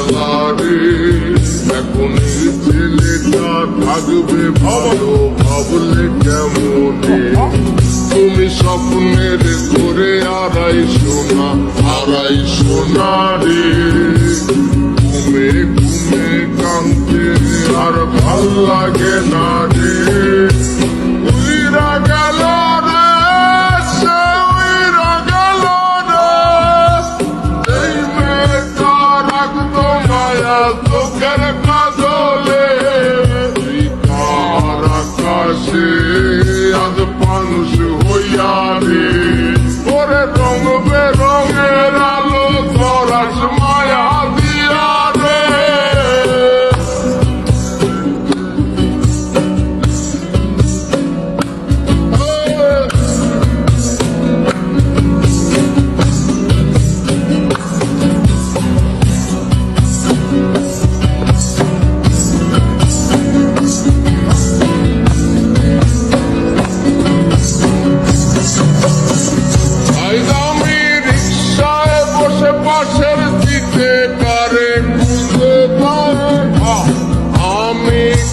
খেলারে এখন ছেলেটা থাকবে ভালো, ভাবলে কেমনে তুমি স্বপ্নের করে আড়াই সোনা আড়াই সোনা রে ঘুমে ঘুমে কাঁদতে আর ভালো লাগে না রে। চোখের কাজলে আকাশে।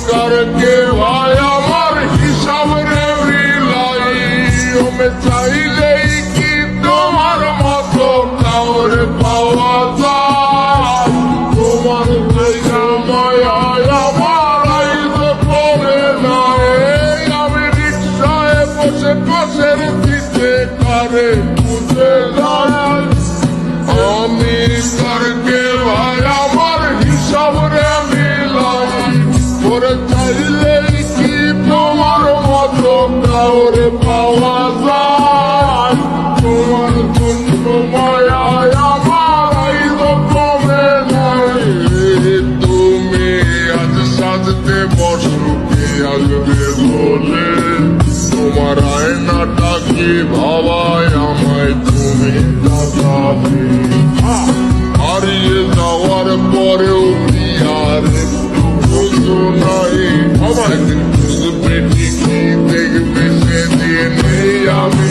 আমি কারকে ভাই আমার হিসাব রে মিলাই আমি করে চাইলেই কি তোমার মতো কাউরে পাওয়া যায় তোমার জন্য মায়ায় আমার কমে তুমি আজ সাজতে বসো কে আসবে বলে তোমার আয়নাটা কি ভাবায় আমায় তুমি? আমার